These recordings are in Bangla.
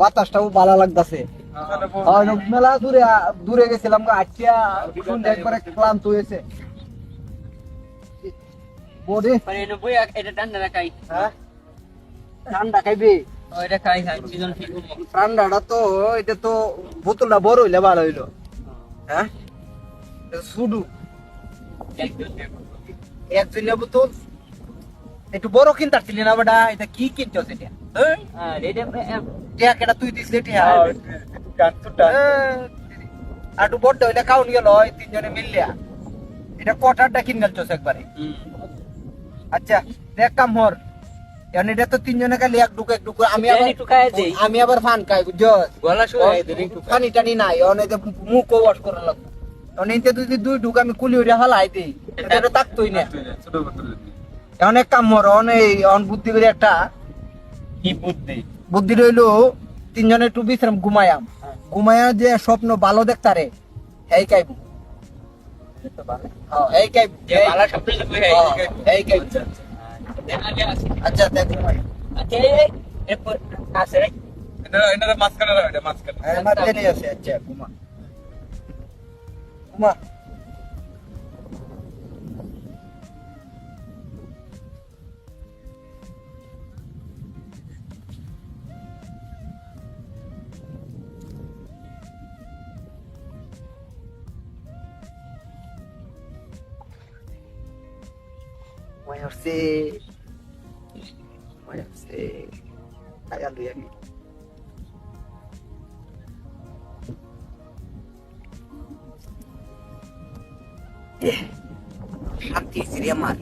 বাতাসটাও ভালো লাগতাছে। মেলা দূরে দূরে গেছিলাম একবারে ক্লান্ত হয়েছে। এটা ঠান্ডা রাখাই ঠান্ডা খাইবি? ঠান্ডাটা তো এটা তো বোতলটা বড় হইলে ভালো হইল। হ্যাঁ? এটা এক বোতল। একটু বড় কিনতারছিলি না বেটা? এটা কি কিনছস এটা? আর এটা তুই দিস টিয়া আর একটু বড় হইলে কাউন গেল তিনজনে মিললিয়া এটা কটারটা কিন গেলছস একবারে? আচ্ছা দেখ কাম হর এখন এটা তো তিনজনে খালি এক ডুকু এক ডুকু আমি আবার আমি আবার ফান খাই গলা শুয়ে টানি নাই অনেক মুখ ওয়াশ করা লাগবে। অনেক যদি দুই ঢুক আমি কুলি উড়ে হালাই দিই এটা তাকতই না। কাম মর অনেক অন বুদ্ধি করে একটা কি বুদ্ধি? বুদ্ধি রইল তিনজনে একটু বিশ্রাম ঘুমায়াম। ঘুমায়া যে স্বপ্ন ভালো দেখতারে এই কাইব হ্যাঁ, এই কাইব হ্যাঁ, এই কাইব আগে আছে আচ্ছা দেখ ঘুমাই আচ্ছা এরপর আছে রে আমার ট্রেনে আছে আচ্ছা ঘুমা ঘুমা Voy a শান্তি হয়েছে আমার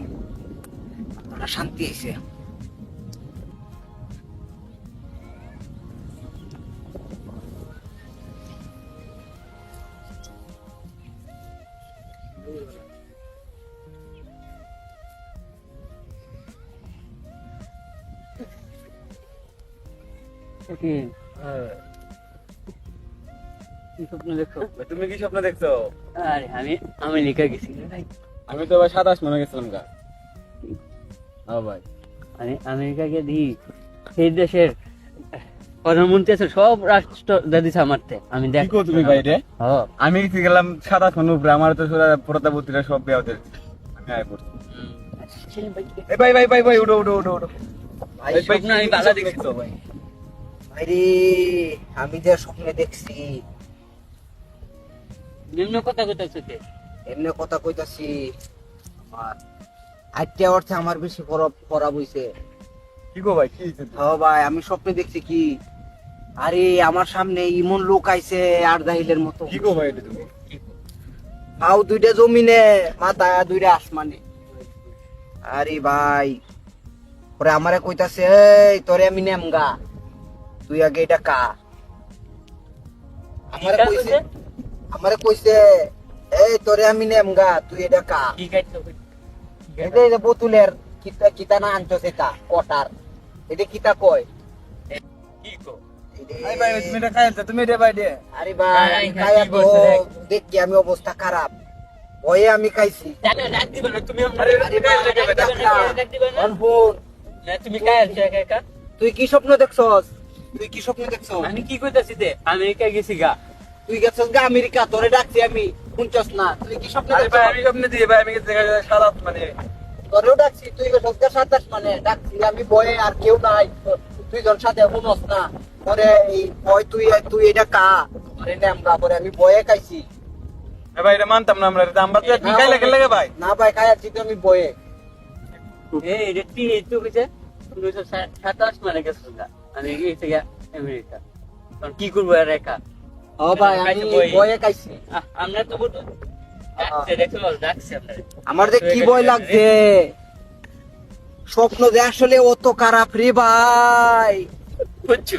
শান্তি হয়েছে কি কি স্বপ্ন দেখছ তুমি কি স্বপ্ন দেখছ আরে আমি আমেরিকা গেছি ভাই আমি তো ভাই সাতাশ মনে গেছিলাম গা হ্যাঁ ভাই আমি আমেরিকাকে দিই সেই দেশের প্রধানমন্ত্রী আছে সব রাষ্ট্র দিছে আমারতে আমি দেখ তুমি ভাই রে হ্যাঁ আমি গেলাম সাতাশ মনে উপরে আমার তো প্রতাপতিরা সব বিয়া হতে আয় পড়ছি এই ভাই ভাই ভাই ভাই উঠো উঠো উঠো উঠো ভাই আমি বালা দেখছি। দেখছ ভাই ভাই আমি যে স্বপ্নে দেখছি। নিম্ন কথা এমনি কথা কইতাছি আমার আটটা অর্থে আমার বেশি পড়া পড়া বইছে। কি গো ভাই কি হয়েছে? হ ভাই আমি স্বপ্নে দেখছি কি? আরে আমার সামনে ইমন লোক আইছে আর দাহিলের মতো। কি গো ভাই এটা তুমি? পাও দুইটা জমিনে মাথা দুইটা আসমানে। আরে ভাই পরে আমারে কইতাছে এই তোরে আমি নেমগা। তুই আগে এটা কা। আমারে কইছে? আমারে কইছে এই তোরে আমি নেমগা তুই এটা কা। এটা এই যে কিতা কিতা না আনছো সেটা কটার? এটা কিতা কয়? কি কো? এটা- এটা এটা আমি অবস্থা খারাপ। ভয়ে আমি খাইছি। তুই কি স্বপ্ন দেখছস? তুই কি স্বপ্ন দেখছস আমি কি কইতাছি তে আমেরিকা গেছি গা। তুই গেছস গা আমেরিকা তোরে ডাকছি আমি শুনছস না? তুই কি স্বপ্ন আরে ভাই আমি স্বপ্নে দিয়ে ভাই আমি গেছি সাতাশ মানে। তোরেও ডাকছি তুই গেছস গা সাতাশ মানে। ডাকছি আমি ভয়ে আর কেউ নাই। তুই জন সাথে শুনস না। পরে এই ভয় তুই তুই এটা কা? আরে নাম গা পরে আমি ভয়ে খাইছি। ভাই এটা মানতাম না আমরা তো তুমি খাইলে খেলে ভাই। না ভাই খাই আছি তো আমি ভয়ে। এই এটা কি তো কইছে? উনিশশো সাতাশ মানে গেছো আমেরিকা তখন কি করব আর একা? ও ভাই আমি আমরা তো যে কি ভয় লাগছে? স্বপ্ন যে আসলে অত খারাপ রে ভাই। বুঝছ